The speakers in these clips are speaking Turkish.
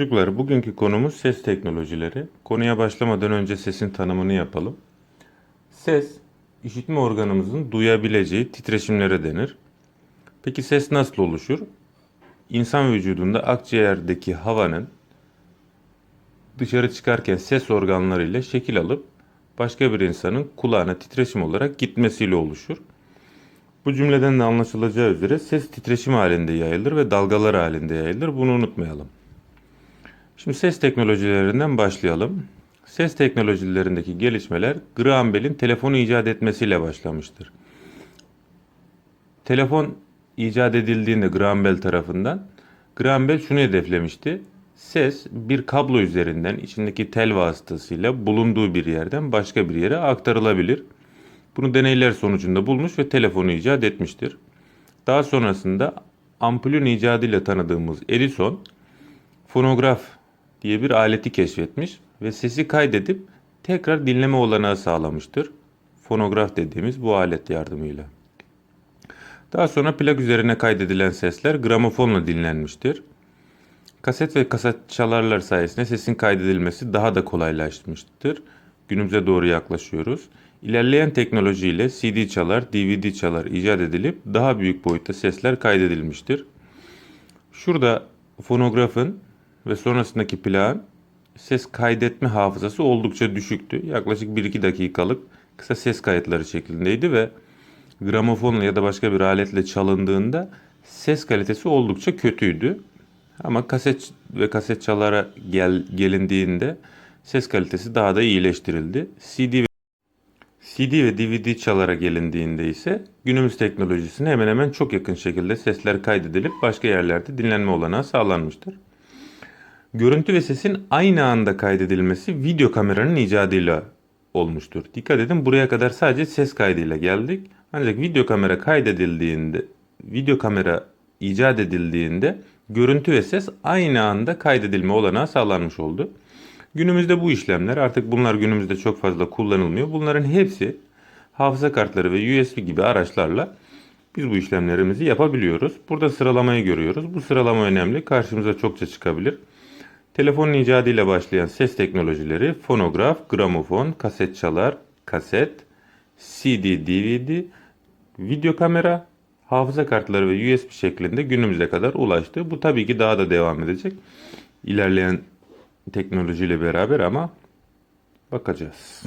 Çocuklar, bugünkü konumuz ses teknolojileri. Konuya başlamadan önce sesin tanımını yapalım. Ses, işitme organımızın duyabileceği titreşimlere denir. Peki ses nasıl oluşur? İnsan vücudunda akciğerdeki havanın dışarı çıkarken ses organlarıyla şekil alıp başka bir insanın kulağına titreşim olarak gitmesiyle oluşur. Bu cümleden de anlaşılacağı üzere ses titreşim halinde yayılır ve dalgalar halinde yayılır. Bunu unutmayalım. Şimdi ses teknolojilerinden başlayalım. Ses teknolojilerindeki gelişmeler Graham Bell'in telefonu icat etmesiyle başlamıştır. Telefon icat edildiğinde Graham Bell tarafından Graham Bell şunu hedeflemişti. Ses bir kablo üzerinden içindeki tel vasıtasıyla bulunduğu bir yerden başka bir yere aktarılabilir. Bunu deneyler sonucunda bulmuş ve telefonu icat etmiştir. Daha sonrasında ampulün icadıyla tanıdığımız Edison fonograf diye bir aleti keşfetmiş ve sesi kaydedip tekrar dinleme olanağı sağlamıştır. Fonograf dediğimiz bu alet yardımıyla. Daha sonra plak üzerine kaydedilen sesler gramofonla dinlenmiştir. Kaset ve kaset çalarlar sayesinde sesin kaydedilmesi daha da kolaylaşmıştır. Günümüze doğru yaklaşıyoruz. İlerleyen teknolojiyle CD çalar, DVD çalar icat edilip daha büyük boyutta sesler kaydedilmiştir. Şurada fonografın ve sonrasındaki plağın ses kaydetme hafızası oldukça düşüktü. Yaklaşık 1-2 dakikalık kısa ses kayıtları şeklindeydi ve gramofonla ya da başka bir aletle çalındığında ses kalitesi oldukça kötüydü. Ama kaset ve kaset çalara gel, gelindiğinde ses kalitesi daha da iyileştirildi. CD ve CD ve DVD çalara gelindiğinde ise günümüz teknolojisine hemen hemen çok yakın şekilde sesler kaydedilip başka yerlerde dinlenme olanağı sağlanmıştır. Görüntü ve sesin aynı anda kaydedilmesi video kameranın icadıyla olmuştur. Dikkat edin buraya kadar sadece ses kaydıyla geldik. Ancak video kamera kaydedildiğinde, video kamera icat edildiğinde görüntü ve ses aynı anda kaydedilme olanağı sağlanmış oldu. Günümüzde bu işlemler artık bunlar günümüzde çok fazla kullanılmıyor. Bunların hepsi hafıza kartları ve USB gibi araçlarla biz bu işlemlerimizi yapabiliyoruz. Burada sıralamayı görüyoruz. Bu sıralama önemli. Karşımıza çokça çıkabilir. Telefonun icadıyla başlayan ses teknolojileri fonograf, gramofon, kaset çalar, kaset, CD, DVD, video kamera, hafıza kartları ve USB şeklinde günümüze kadar ulaştı. Bu tabii ki daha da devam edecek. İlerleyen teknolojiyle beraber ama bakacağız.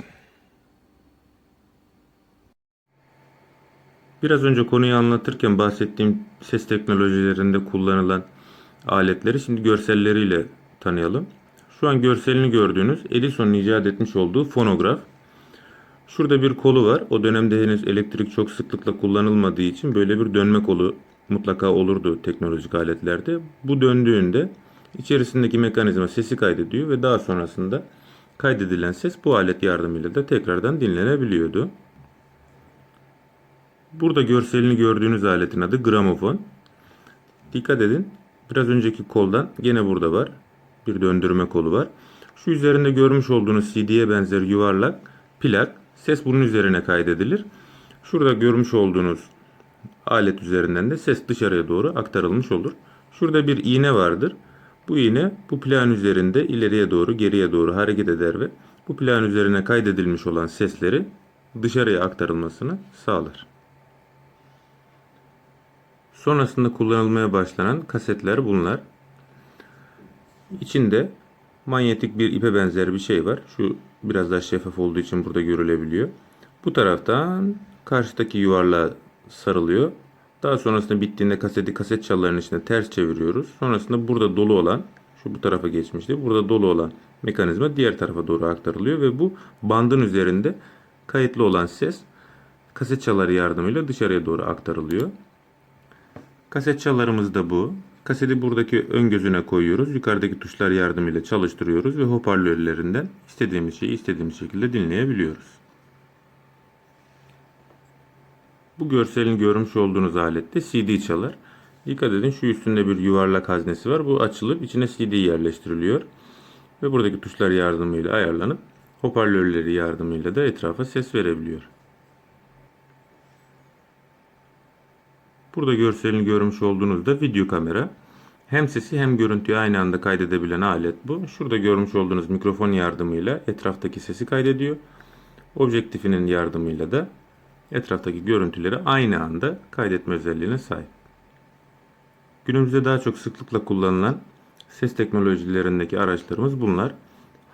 Biraz önce konuyu anlatırken bahsettiğim ses teknolojilerinde kullanılan aletleri şimdi görselleriyle tanıyalım. Şu an görselini gördüğünüz Edison'un icat etmiş olduğu fonograf. Şurada bir kolu var. O dönemde henüz elektrik çok sıklıkla kullanılmadığı için böyle bir dönme kolu mutlaka olurdu teknolojik aletlerde. Bu döndüğünde içerisindeki mekanizma sesi kaydediyor ve daha sonrasında kaydedilen ses bu alet yardımıyla da tekrardan dinlenebiliyordu. Burada görselini gördüğünüz aletin adı gramofon. Dikkat edin. Biraz önceki koldan gene burada var. Bir döndürme kolu var. Şu üzerinde görmüş olduğunuz CD'ye benzer yuvarlak plak. Ses bunun üzerine kaydedilir. Şurada görmüş olduğunuz alet üzerinden de ses dışarıya doğru aktarılmış olur. Şurada bir iğne vardır. Bu iğne bu plan üzerinde ileriye doğru geriye doğru hareket eder ve bu plan üzerine kaydedilmiş olan sesleri dışarıya aktarılmasını sağlar. Sonrasında kullanılmaya başlanan kasetler bunlar. İçinde manyetik bir ipe benzer bir şey var. Şu biraz daha şeffaf olduğu için burada görülebiliyor. Bu taraftan karşıdaki yuvarlığa sarılıyor. Daha sonrasında bittiğinde kaseti kaset çalarının içine ters çeviriyoruz. Sonrasında burada dolu olan, şu bu tarafa geçmişti. Burada dolu olan mekanizma diğer tarafa doğru aktarılıyor ve bu bandın üzerinde kayıtlı olan ses kaset çaları yardımıyla dışarıya doğru aktarılıyor. Kaset çalarımız da bu. Kaseti buradaki ön gözüne koyuyoruz. Yukarıdaki tuşlar yardımıyla çalıştırıyoruz ve hoparlörlerinden istediğimiz şeyi istediğimiz şekilde dinleyebiliyoruz. Bu görselin görmüş olduğunuz alette CD çalar. Dikkat edin şu üstünde bir yuvarlak haznesi var. Bu açılıp içine CD yerleştiriliyor. Ve buradaki tuşlar yardımıyla ayarlanıp hoparlörleri yardımıyla da etrafa ses verebiliyor. Burada görselini görmüş olduğunuzda video kamera. Hem sesi hem görüntüyü aynı anda kaydedebilen alet bu. Şurada görmüş olduğunuz mikrofon yardımıyla etraftaki sesi kaydediyor. Objektifinin yardımıyla da etraftaki görüntüleri aynı anda kaydetme özelliğine sahip. Günümüzde daha çok sıklıkla kullanılan ses teknolojilerindeki araçlarımız bunlar.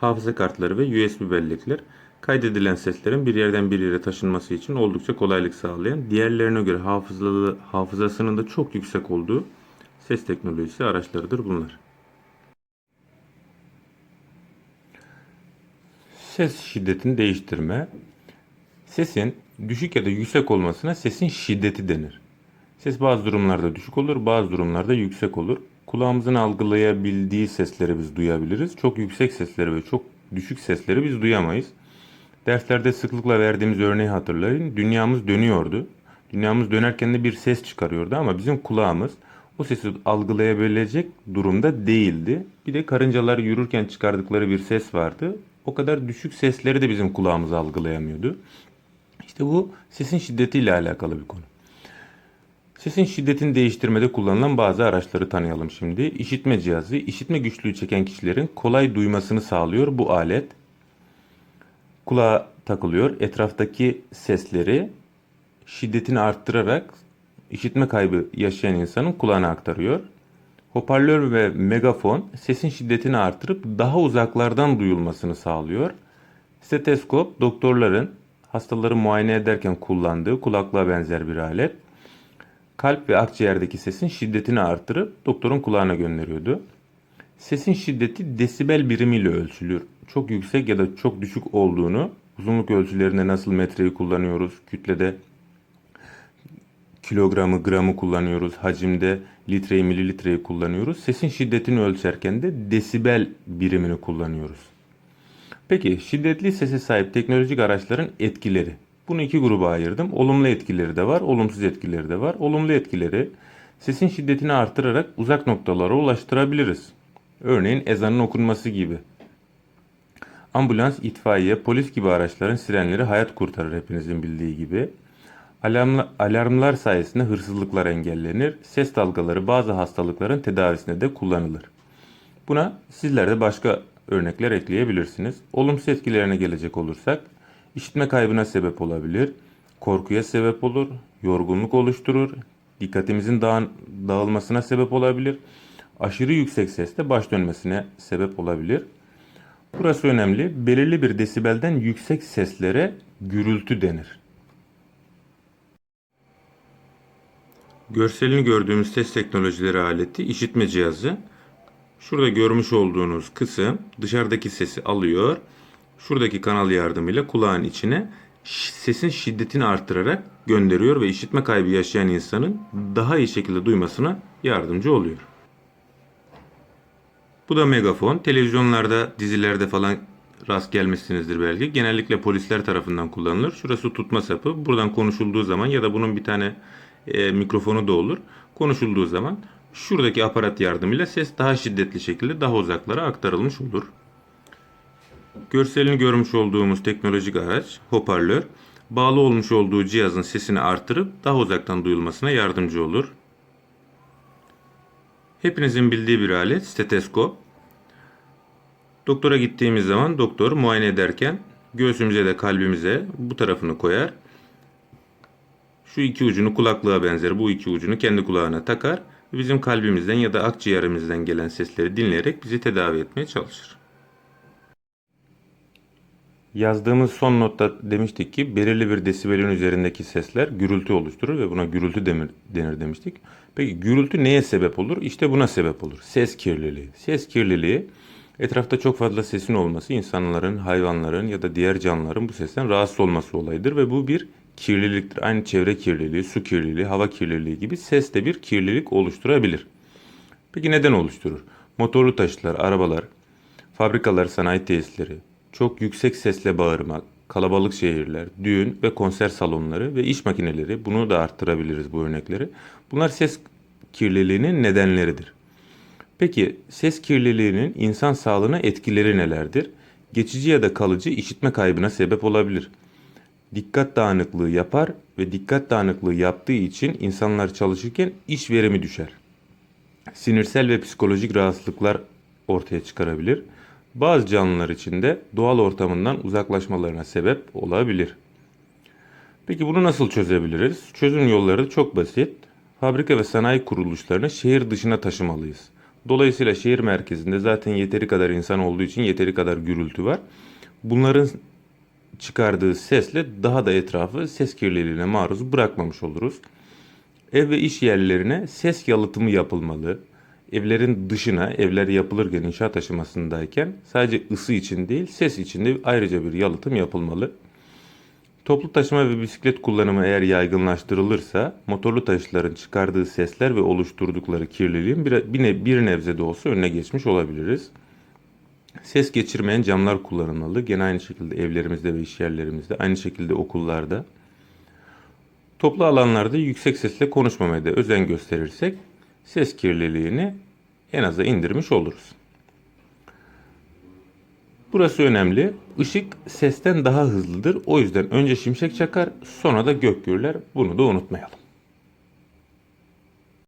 Hafıza kartları ve USB bellekler. Kaydedilen seslerin bir yerden bir yere taşınması için oldukça kolaylık sağlayan, diğerlerine göre hafızalı, hafızasının da çok yüksek olduğu ses teknolojisi araçlarıdır bunlar. Ses şiddetini değiştirme. Sesin düşük ya da yüksek olmasına sesin şiddeti denir. Ses bazı durumlarda düşük olur, bazı durumlarda yüksek olur. Kulağımızın algılayabildiği sesleri biz duyabiliriz. Çok yüksek sesleri ve çok düşük sesleri biz duyamayız. Derslerde sıklıkla verdiğimiz örneği hatırlayın. Dünyamız dönüyordu. Dünyamız dönerken de bir ses çıkarıyordu ama bizim kulağımız o sesi algılayabilecek durumda değildi. Bir de karıncalar yürürken çıkardıkları bir ses vardı. O kadar düşük sesleri de bizim kulağımız algılayamıyordu. İşte bu sesin şiddetiyle alakalı bir konu. Sesin şiddetini değiştirmede kullanılan bazı araçları tanıyalım şimdi. İşitme cihazı, işitme güçlüğü çeken kişilerin kolay duymasını sağlıyor bu alet. Kulağa takılıyor. Etraftaki sesleri şiddetini arttırarak işitme kaybı yaşayan insanın kulağına aktarıyor. Hoparlör ve megafon sesin şiddetini artırıp daha uzaklardan duyulmasını sağlıyor. Steteskop doktorların hastaları muayene ederken kullandığı kulaklığa benzer bir alet. Kalp ve akciğerdeki sesin şiddetini artırıp doktorun kulağına gönderiyordu. Sesin şiddeti desibel birimiyle ölçülür. Çok yüksek ya da çok düşük olduğunu uzunluk ölçülerinde nasıl metreyi kullanıyoruz, kütlede kilogramı, gramı kullanıyoruz, hacimde litreyi, mililitreyi kullanıyoruz. Sesin şiddetini ölçerken de desibel birimini kullanıyoruz. Peki şiddetli sese sahip teknolojik araçların etkileri. Bunu iki gruba ayırdım. Olumlu etkileri de var, olumsuz etkileri de var. Olumlu etkileri sesin şiddetini artırarak uzak noktalara ulaştırabiliriz. Örneğin ezanın okunması gibi. Ambulans, itfaiye, polis gibi araçların sirenleri hayat kurtarır hepinizin bildiği gibi. Alarmla, alarmlar sayesinde hırsızlıklar engellenir. Ses dalgaları bazı hastalıkların tedavisinde de kullanılır. Buna sizler de başka örnekler ekleyebilirsiniz. Olumsuz etkilerine gelecek olursak, işitme kaybına sebep olabilir, korkuya sebep olur, yorgunluk oluşturur, dikkatimizin dağın, dağılmasına sebep olabilir, aşırı yüksek sesle baş dönmesine sebep olabilir. Burası önemli. Belirli bir desibelden yüksek seslere gürültü denir. Görselini gördüğümüz ses teknolojileri aleti işitme cihazı. Şurada görmüş olduğunuz kısım dışarıdaki sesi alıyor. Şuradaki kanal yardımıyla kulağın içine sesin şiddetini arttırarak gönderiyor ve işitme kaybı yaşayan insanın daha iyi şekilde duymasına yardımcı oluyor. Bu da megafon. Televizyonlarda, dizilerde falan rast gelmişsinizdir belki. Genellikle polisler tarafından kullanılır. Şurası tutma sapı. Buradan konuşulduğu zaman ya da bunun bir tane e, mikrofonu da olur. Konuşulduğu zaman şuradaki aparat yardımıyla ses daha şiddetli şekilde daha uzaklara aktarılmış olur. Görselini görmüş olduğumuz teknolojik araç hoparlör bağlı olmuş olduğu cihazın sesini artırıp daha uzaktan duyulmasına yardımcı olur. Hepinizin bildiği bir alet steteskop. Doktora gittiğimiz zaman doktor muayene ederken göğsümüze de kalbimize bu tarafını koyar. Şu iki ucunu kulaklığa benzer bu iki ucunu kendi kulağına takar. Bizim kalbimizden ya da akciğerimizden gelen sesleri dinleyerek bizi tedavi etmeye çalışır. Yazdığımız son notta demiştik ki belirli bir desibelin üzerindeki sesler gürültü oluşturur ve buna gürültü demir, denir demiştik. Peki gürültü neye sebep olur? İşte buna sebep olur. Ses kirliliği. Ses kirliliği etrafta çok fazla sesin olması insanların, hayvanların ya da diğer canlıların bu sesten rahatsız olması olayıdır ve bu bir kirliliktir. Aynı çevre kirliliği, su kirliliği, hava kirliliği gibi ses de bir kirlilik oluşturabilir. Peki neden oluşturur? Motorlu taşıtlar, arabalar, fabrikalar, sanayi tesisleri, çok yüksek sesle bağırmak, kalabalık şehirler, düğün ve konser salonları ve iş makineleri bunu da arttırabiliriz bu örnekleri. Bunlar ses kirliliğinin nedenleridir. Peki ses kirliliğinin insan sağlığına etkileri nelerdir? Geçici ya da kalıcı işitme kaybına sebep olabilir. Dikkat dağınıklığı yapar ve dikkat dağınıklığı yaptığı için insanlar çalışırken iş verimi düşer. sinirsel ve psikolojik rahatsızlıklar ortaya çıkarabilir. Bazı canlılar için de doğal ortamından uzaklaşmalarına sebep olabilir. Peki bunu nasıl çözebiliriz? Çözüm yolları çok basit. Fabrika ve sanayi kuruluşlarını şehir dışına taşımalıyız. Dolayısıyla şehir merkezinde zaten yeteri kadar insan olduğu için yeteri kadar gürültü var. Bunların çıkardığı sesle daha da etrafı ses kirliliğine maruz bırakmamış oluruz. Ev ve iş yerlerine ses yalıtımı yapılmalı. Evlerin dışına, evler yapılırken inşaat aşamasındayken sadece ısı için değil ses için de ayrıca bir yalıtım yapılmalı. Toplu taşıma ve bisiklet kullanımı eğer yaygınlaştırılırsa motorlu taşıtların çıkardığı sesler ve oluşturdukları kirliliğin bir, bir, ne- bir nebze de olsa önüne geçmiş olabiliriz. Ses geçirmeyen camlar kullanılmalı. Gene aynı şekilde evlerimizde ve iş yerlerimizde, aynı şekilde okullarda. Toplu alanlarda yüksek sesle konuşmamaya da özen gösterirsek ses kirliliğini en aza indirmiş oluruz. Burası önemli. Işık sesten daha hızlıdır. O yüzden önce şimşek çakar, sonra da gök gürler. Bunu da unutmayalım.